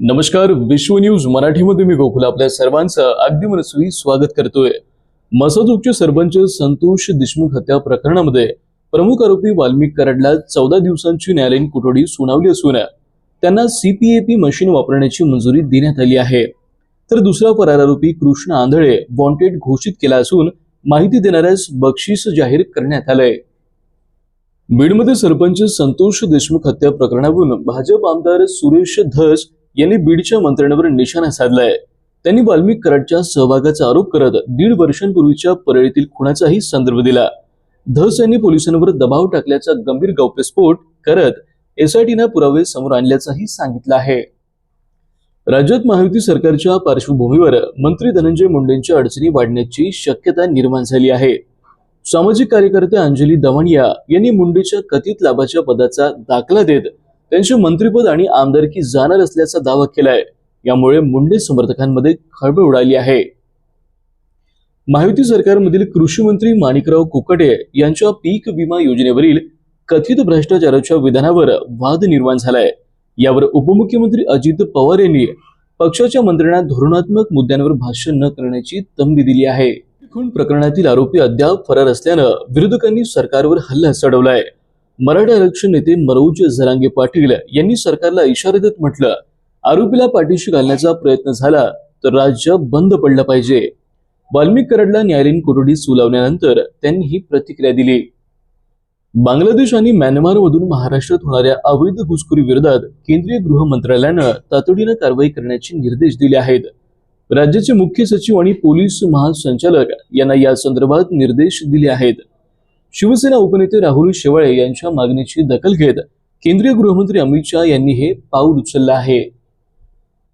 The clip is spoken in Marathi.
नमस्कार विश्व न्यूज मराठीमध्ये मी गोकुल आपल्या सर्वांचं अगदी मनस्वी स्वागत करतोय. मसाजोगचे सरपंच संतोष देशमुख हत्या प्रकरणामध्ये प्रमुख आरोपी वाल्मिक कराडला चौदा दिवसांची न्यायालयीन कोठडी सुनावली असून त्यांना सीपीएपी मशीन वापरण्याची मंजुरी देण्यात आली आहे. तर दुसरा फरार आरोपी कृष्ण आंधळे वॉन्टेड घोषित केला असून माहिती देणाऱ्यास बक्षीस जाहीर करण्यात आलंय. बीडमध्ये सरपंच संतोष देशमुख हत्या प्रकरणावरून भाजप आमदार सुरेश धस यांनी बीडच्या मंत्र्यांवर निशाणा साधलाय. त्यांनी वाल्मिक कराडच्या सहभागाचा आरोप करत दीड वर्षांपूर्वीच्या परळीतील खुणाचाही संदर्भ दिला. धस यांनी पोलिसांवर दबाव टाकल्याचा गंभीर गौप्यस्फोट करत एसआयटीनं पुरावे समोर आणल्याचंही सांगितलं आहे. राज्यात महायुती सरकारच्या पार्श्वभूमीवर मंत्री धनंजय मुंडेंच्या अडचणी वाढण्याची शक्यता निर्माण झाली आहे. सामाजिक कार्यकर्ते अंजली दवणिया यांनी मुंडेच्या कथित लाभाच्या पदाचा दाखला देत त्यांची मंत्रीपद आणि आमदारकी जाणार असल्याचा दावा केलाय. यामुळे मुंडे समर्थकांमध्ये खळबळ उडाली आहे. महायुती सरकारमधील कृषी मंत्री माणिकराव कुकटे यांच्या पीक विमा योजनेवरील कथित भ्रष्टाचाराच्या विधानावर वाद निर्माण झालाय. यावर उपमुख्यमंत्री अजित पवार यांनी पक्षाच्या मंत्र्यांना धोरणात्मक मुद्द्यांवर भाष्य न करण्याची तंबी दिली आहे. खून प्रकरणातील आरोपी अद्याप फरार असल्यानं विरोधकांनी सरकारवर हल्ला चढवलाय. मराठा आरक्षण नेते मनोज झरांगे पाटील यांनी सरकारला इशारा देत म्हटलं आरोपीला पाठीशी घालण्याचा प्रयत्न झाला तर राज्य बंद पडलं पाहिजे. वाल्मिक कराडला न्यायालयीन कोठडी सुलावल्यानंतर त्यांनी ही प्रतिक्रिया दिली. बांगलादेश आणि म्यानमारमधून महाराष्ट्रात होणाऱ्या अवैध घुसखोरी विरोधात केंद्रीय गृह मंत्रालयानं तातडीनं कारवाई करण्याचे निर्देश दिले आहेत. राज्याचे मुख्य सचिव आणि पोलीस महासंचालक यांना या संदर्भात निर्देश दिले आहेत. शिवसेना उपनेते राहुल शेवाळे यांच्या मागणीची दखल घेत केंद्रीय गृहमंत्री अमित शहा यांनी हे पाऊल उचललं आहे.